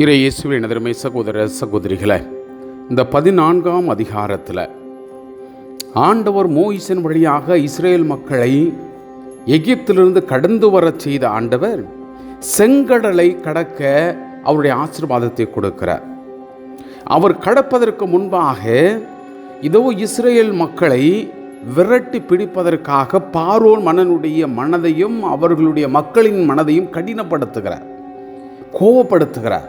இறை இயேசுவின் எதிர்மை சகோதர சகோதரிகளை இந்த பதினான்காம் அதிகாரத்தில் ஆண்டவர் மோயிசன் வழியாக இஸ்ரேல் மக்களை எகிப்திலிருந்து கடந்து வரச் செய்த ஆண்டவர் செங்கடலை கடக்க அவருடைய ஆசீர்வாதத்தை கொடுக்கிறார். அவர் கடப்பதற்கு முன்பாக இதோ இஸ்ரேல் மக்களை விரட்டி பிடிப்பதற்காக பாரோன் மன்னனுடைய மனதையும் அவர்களுடைய மக்களின் மனதையும் கடினப்படுத்துகிறார் கோவப்படுத்துகிறார்.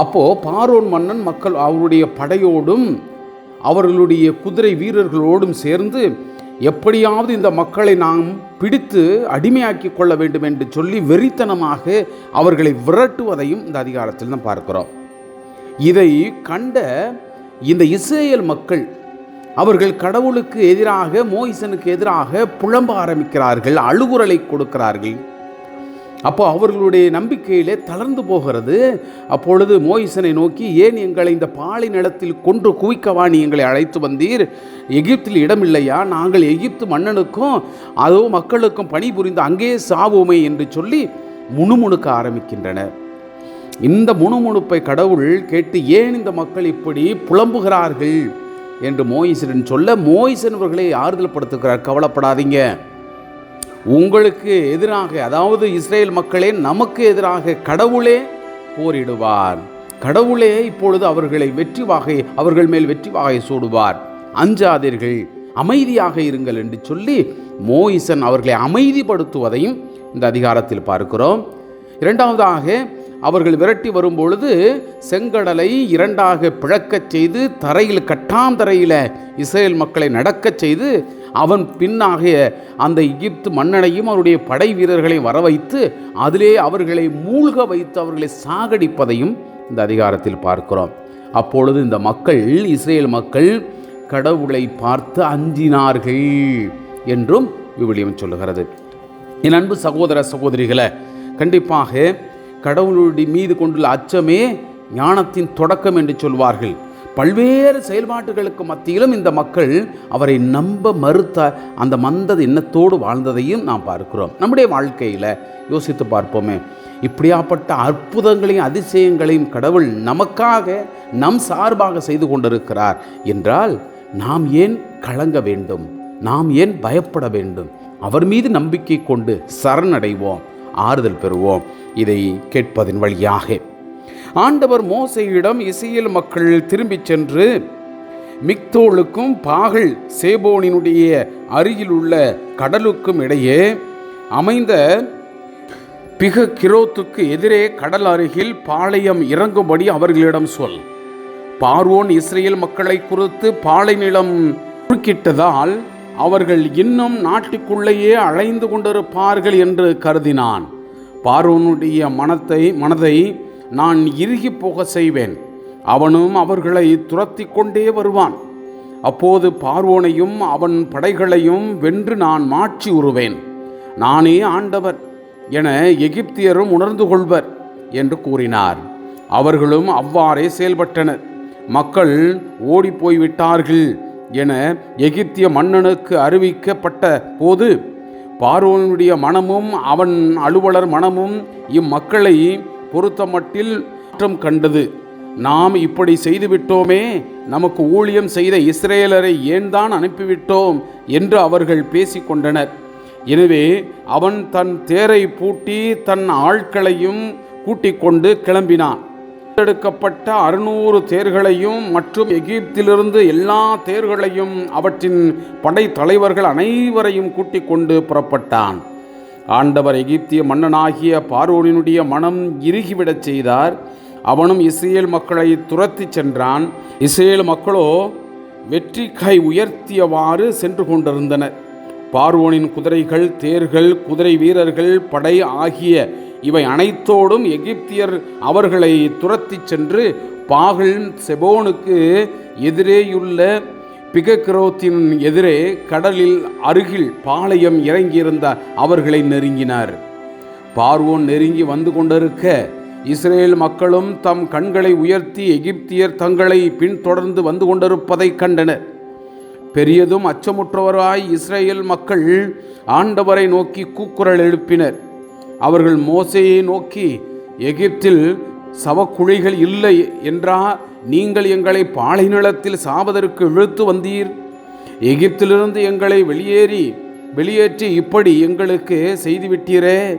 அப்போது பாரோன் மன்னன் மக்கள் அவருடைய படையோடும் அவர்களுடைய குதிரை வீரர்களோடும் சேர்ந்து எப்படியாவது இந்த மக்களை நாம் பிடித்து அடிமையாக்கி கொள்ள வேண்டும் என்று சொல்லி வெறித்தனமாக அவர்களை விரட்டுவதையும் இந்த அதிகாரத்தில் தான் பார்க்கிறோம். இதை கண்ட இந்த இஸ்ரேல் மக்கள் அவர்கள் கடவுளுக்கு எதிராக மோயிசனுக்கு எதிராக புலம்ப ஆரம்பிக்கிறார்கள் அழுகுரலை கொடுக்கிறார்கள். அப்போ அவர்களுடைய நம்பிக்கையிலே தளர்ந்து போகிறது. அப்பொழுது மோயிசனை நோக்கி ஏன் எங்களை இந்த பாலை நிலத்தில் கொன்று குவிக்கவா நீ எங்களை அழைத்து வந்தீர்? எகிப்தில் இடமில்லையா? நாங்கள் எகிப்து மன்னனுக்கும் அதோ மக்களுக்கும் பணிபுரிந்து அங்கே சாவோமே என்று சொல்லி முணுமுணுக்க ஆரம்பிக்கின்றனர். இந்த முணுமுணுப்பை கடவுள் கேட்டு ஏன் இந்த மக்கள் இப்படி புலம்புகிறார்கள்? என்று மோயிசன் சொல்ல மோயிசன் அவர்களை ஆறுதல் படுத்துகிறார் கவலைப்படாதீங்க. உங்களுக்கு எதிராக அதாவது இஸ்ரேல் மக்களே நமக்கு எதிராக கடவுளே போரிடுவார். கடவுளே இப்பொழுது அவர்களை வெற்றி வாகை அவர்கள் மேல் வெற்றி வாகை சூடுவார். அஞ்சாதீர்கள் அமைதியாக இருங்கள் என்று சொல்லி மோயிசன் அவர்களை அமைதிப்படுத்துவதையும் இந்த அதிகாரத்தில் பார்க்கிறோம். இரண்டாவதாக அவர்கள் விரட்டி வரும்பொழுது செங்கடலை இரண்டாக பிழக்கச் செய்து தரையில் கட்டாம் தரையில் இஸ்ரேல் மக்களை நடக்கச் செய்து அவன் பின்னாகிய அந்த எகிப்து மன்னனையும் அவருடைய படை வீரர்களையும் வர வைத்து அதிலே அவர்களை மூழ்க வைத்து அவர்களை சாகடிப்பதையும் இந்த அதிகாரத்தில் பார்க்கிறோம். அப்பொழுது இந்த மக்கள் இஸ்ரேல் மக்கள் கடவுளை பார்த்து அஞ்சினார்கள் என்றும் விவிலியம் சொல்லுகிறது. என் அன்பு சகோதர சகோதரிகளை கண்டிப்பாக கடவுளுடைய மீது கொண்டுள்ள அச்சமே ஞானத்தின் தொடக்கம் என்று சொல்வார்கள். பல்வேறு செயல்பாடுகளுக்கு மத்தியிலும் இந்த மக்கள் அவரை நம்ப மறுத்த அந்த மந்தத எண்ணத்தோடு வாழ்ந்ததையும் நாம் பார்க்கிறோம். நம்முடைய வாழ்க்கையில் யோசித்து பார்ப்போமே. இப்படியாப்பட்ட அற்புதங்களையும் அதிசயங்களையும் கடவுள் நமக்காக நம் சார்பாக செய்து கொண்டிருக்கிறார் என்றால் நாம் ஏன் கலங்க வேண்டும்? நாம் ஏன் பயப்பட வேண்டும்? அவர் மீது நம்பிக்கை கொண்டு சரணடைவோம். ஆறுதல் பெறுவோம். இதை கேட்பதன் வழியாக. ஆண்டவர் மோசையிடம் இசையில் மக்கள் திரும்பிச் சென்று மிக்தோளுக்கும் பாகல் சேபோனினுடைய அருகில் உள்ள கடலுக்கும் இடையே அமைந்த பிக கிரோத்துக்கு எதிரே கடல் அருகில் பாளையம் இறங்கும்படி அவர்களிடம் சொல். பார்வோன் இஸ்ரேல் மக்களை குறித்து பாலை நிலம் குறுக்கிட்டதால் அவர்கள் இன்னும் நாட்டுக்குள்ளேயே அலைந்து கொண்டிருப்பார்கள் என்று கருதினான். பார்வோனுடைய மனத்தை மனதை நான் இறுகி போக செய்வேன். அவனும் அவர்களை துரத்தி கொண்டே வருவான். அப்போது பார்வோனையும் அவன் படைகளையும் வென்று நான் மாற்றி உருவேன். நானே ஆண்டவர் என எகிப்தியரும் உணர்ந்து கொள்வர் என்று கூறினார். அவர்களும் அவ்வாறே செயல்பட்டனர். மக்கள் ஓடிப்போய்விட்டார்கள் என எகிப்திய மன்னனுக்கு அறிவிக்கப்பட்ட போது பார்வோனுடைய மனமும் அவன் அலுவலர் மனமும் இம்மக்களை பொறுத்தமட்டில் மாற்றம் கண்டது. நாம் இப்படி செய்துவிட்டோமே நமக்கு ஊழியம் செய்த இஸ்ரேலரை ஏன் தான் அனுப்பிவிட்டோம் என்று அவர்கள் பேசிக்கொண்டனர். எனவே அவன் தன் தேரை பூட்டி தன் ஆட்களையும் கூட்டிக் கொண்டு கிளம்பினான். எடுக்கப்பட்ட அறுநூறு தேர்களையும் மற்றும் எகிப்திலிருந்து எல்லா தேர்களையும் அவற்றின் படை தலைவர்கள் அனைவரையும் கூட்டிக் கொண்டு புறப்பட்டான். ஆண்டவர் எகிப்திய மன்னனாகிய பார்வோனினுடைய மனம் இறுகிவிடச் செய்தார். அவனும் இஸ்ரேல் மக்களை துரத்தி சென்றான். இஸ்ரேல் மக்களோ வெற்றி கை உயர்த்தியவாறு சென்று கொண்டிருந்தனர். பார்வோனின் குதிரைகள் தேர்கள் குதிரை வீரர்கள் படை ஆகிய இவை அனைத்தோடும் எகிப்தியர் அவர்களை துரத்திச் சென்று பாகல் செபோனுக்கு எதிரேயுள்ள பிகக்ரோத்தின் எதிரே கடலில் அருகில் பாளையம் இறங்கியிருந்த அவர்களை நெருங்கினார். பார்வோன் நெருங்கி வந்து கொண்டிருக்க இஸ்ரேல் மக்களும் தம் கண்களை உயர்த்தி எகிப்தியர் தங்களை பின்தொடர்ந்து வந்து கொண்டிருப்பதை கண்டனர். பெரியதும் அச்சமுற்றவராய் இஸ்ரேல் மக்கள் ஆண்டவரை நோக்கி கூக்குரல் எழுப்பினர். அவர்கள் மோசையை நோக்கி எகிப்தில் சவக்குழிகள் இல்லை என்றா நீங்கள் எங்களை பாலை நிலத்தில் சாவதற்கு இழுத்து வந்தீர்? எகிப்திலிருந்து எங்களை வெளியேறி வெளியேற்றி இப்படி எங்களுக்கு செய்துவிட்டீரே?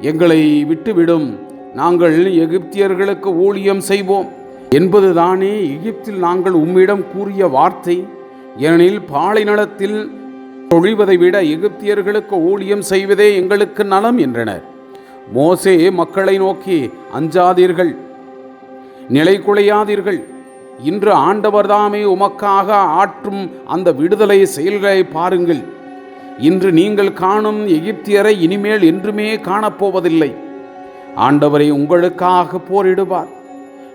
எங்களை விட்டுவிடும். நாங்கள் எகிப்தியர்களுக்கு ஊழியம் செய்வோம். என்பதுதானே எகிப்தில் நாங்கள் உம்மிடம் கூறிய வார்த்தை. ஏனெனில் பாலை நிலத்தில் தொழிவதை விட எகிப்தியர்களுக்கு ஊழியம் செய்வதே எங்களுக்கு நலம் என்றனர். மோசே மக்களை நோக்கி அஞ்சாதீர்கள் நிலை குலையாதீர்கள் இன்று ஆண்டவர்தாமே உமக்காக ஆற்றும் அந்த விடுதலை செயல்களை பாருங்கள். இன்று நீங்கள் காணும் எகிப்தியரை இனிமேல் என்றுமே காணப்போவதில்லை. ஆண்டவரை உங்களுக்காக போரிடுவார்.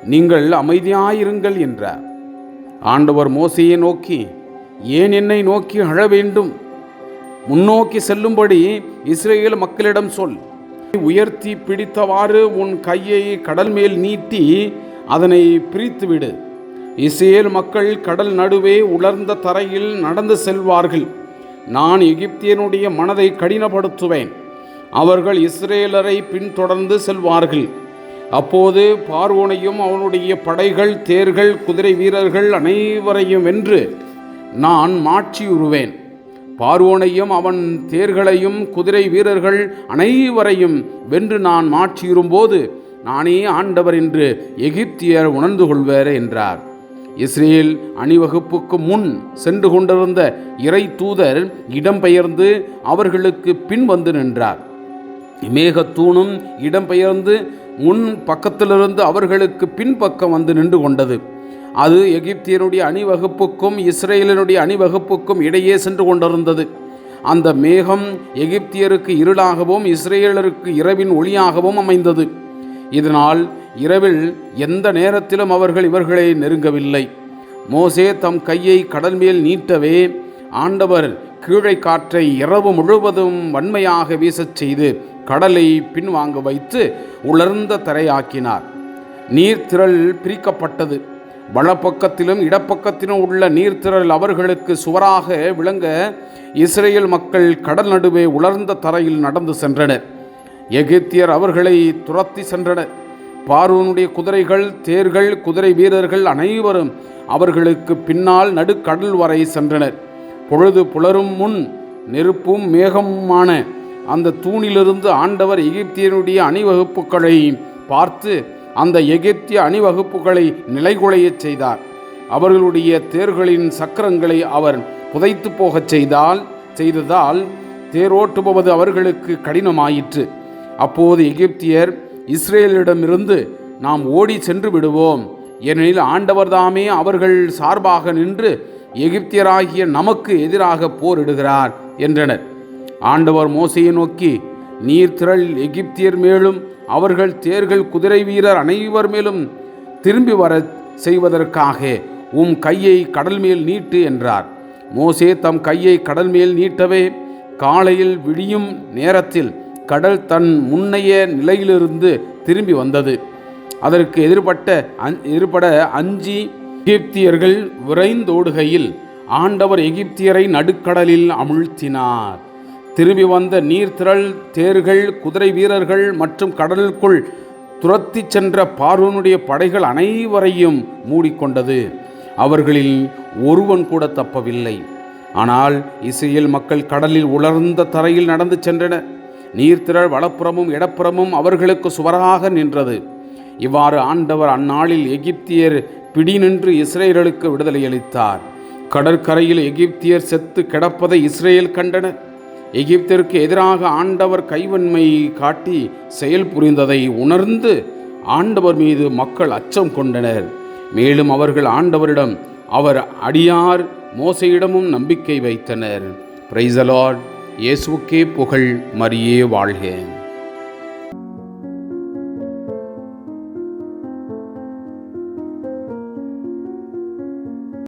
நீங்கள் அமைதியாயிருங்கள் என்றார். ஆண்டவர் மோசையை நோக்கி ஏன் என்னை நோக்கி அழ வேண்டும்? முன்னோக்கி செல்லும்படி இஸ்ரேல் மக்களிடம் சொல். உயர்த்தி பிடித்தவாறு உன் கையை கடல் மேல் நீட்டி அதனை பிரித்துவிடு. இஸ்ரேல் மக்கள் கடல் நடுவே உலர்ந்த தரையில் நடந்து செல்வார்கள். நான் எகிப்தியனுடைய மனதை கடினப்படுத்துவேன். அவர்கள் இஸ்ரேலரை பின்தொடர்ந்து செல்வார்கள். அப்போது பார்வோனையும் அவனுடைய படைகள் தேர்கள் குதிரை வீரர்கள் அனைவரையும் வென்று நான் மாற்றியுறுவேன் பார்வோனையும் அவன் தேர்களையும் குதிரை வீரர்கள் அனைவரையும் வென்று நான் மாற்றியிரும்போது நானே ஆண்டவர் என்று எகிப்தியர் உணர்ந்து கொள்வர் என்றார். இஸ்ரேல் அணிவகுப்புக்கு முன் சென்று கொண்டிருந்த இறை தூதர் இடம்பெயர்ந்து அவர்களுக்கு பின் வந்து நின்றார். மேகத்தூணும் இடம்பெயர்ந்து முன் பக்கத்திலிருந்து அவர்களுக்கு பின்பக்கம் வந்து நின்று கொண்டது. அது எகிப்தியனுடைய அணிவகுப்புக்கும் இஸ்ரேலினுடைய அணிவகுப்புக்கும் இடையே சென்று கொண்டிருந்தது. அந்த மேகம் எகிப்தியருக்கு இருளாகவும் இஸ்ரேலருக்கு இரவின் ஒளியாகவும் அமைந்தது. இதனால் இரவில் எந்த நேரத்திலும் அவர்கள் இவர்களை நெருங்கவில்லை. மோசே தம் கையை கடல் மேல் நீட்டவே ஆண்டவர் கீழே காற்றை இரவு முழுவதும் வன்மையாக வீசச் செய்து கடலை பின்வாங்க வைத்து உலர்ந்த தரையாக்கினார். நீர்த்திரள் பிரிக்கப்பட்டது. வலப்பக்கத்திலும் இடப்பக்கத்திலும் உள்ள நீர்த்திரள் அவர்களுக்கு சுவராக விளங்க இஸ்ரேல் மக்கள் கடல் நடுவே உலர்ந்த தரையில் நடந்து சென்றனர். எகிப்தியர் அவர்களை துரத்தி சென்றனர். பார்வனுடைய குதிரைகள் தேர்கள் குதிரை வீரர்கள் அனைவரும் அவர்களுக்கு பின்னால் நடுக்கடல் வரை சென்றனர். பொழுது புலரும் முன் நெருப்பும் மேகமுமான அந்த தூணிலிருந்து ஆண்டவர் எகிப்தியனுடைய அணிவகுப்புகளை பார்த்து அந்த எகிப்திய அணிவகுப்புகளை நிலைகுலையச் செய்தார். அவர்களுடைய தேர்களின் சக்கரங்களை அவர் புதைத்து போகச் செய்தால் செய்ததால் தேரோட்டுபவது அவர்களுக்கு கடினமாயிற்று. அப்போது எகிப்தியர் இஸ்ரேலிடமிருந்து நாம் ஓடி சென்று விடுவோம். ஏனெனில் ஆண்டவர்தாமே அவர்கள் சார்பாக நின்று எகிப்தியராகிய நமக்கு எதிராக போரிடுகிறார் என்றனர். ஆண்டவர் மோசையை நோக்கி நீர் திரள் எகிப்தியர் மேலும் அவர்கள் தேர்கள் குதிரை வீரர் அனைவர் மேலும் திரும்பி வர செய்வதற்காக உம் கையை கடல் மேல் நீட்டு என்றார். மோசே தம் கையை கடல் மேல் நீட்டவே காலையில் விடியும் நேரத்தில் கடல் தன் முன்னைய நிலையிலிருந்து திரும்பி வந்தது. அதற்கு எதிர்பட்ட அந் எதிர்பட அஞ்சி எகிப்தியர்கள் விரைந்தோடுகையில் ஆண்டவர் எகிப்தியரை நடுக்கடலில் அமிழ்த்தினார். திரும்பி வந்த நீர்த்திரள் தேர்கள் குதிரை வீரர்கள் மற்றும் கடலுக்குள் துரத்தி சென்ற பார்வனுடைய படைகள் அனைவரையும் மூடிக்கொண்டது. அவர்களில் ஒருவன் கூட தப்பவில்லை. ஆனால் இசையில் மக்கள் கடலில் உலர்ந்த தரையில் நடந்து சென்றனர் நீர்த்திரள் வலப்புறமும் இடப்புறமும் அவர்களுக்கு சுவராக நின்றது. இவ்வாறு ஆண்டவர் அந்நாளில் எகிப்தியர் பிடி நின்று இஸ்ரேலுக்கு விடுதலை அளித்தார். கடற்கரையில் எகிப்தியர் செத்து கிடப்பதை இஸ்ரேல் கண்டனர் எகிப்திற்கு எதிராக ஆண்டவர் கைவன்மை காட்டி செயல் புரிந்ததை உணர்ந்து ஆண்டவர் மீது மக்கள் அச்சம் கொண்டனர். மேலும் அவர்கள் ஆண்டவரிடம் அவர் அடியார் மோசையிடமும் நம்பிக்கை வைத்தனர். பிரைசலாட் இயேசுக்கே புகழ் மரியே வாழ்க.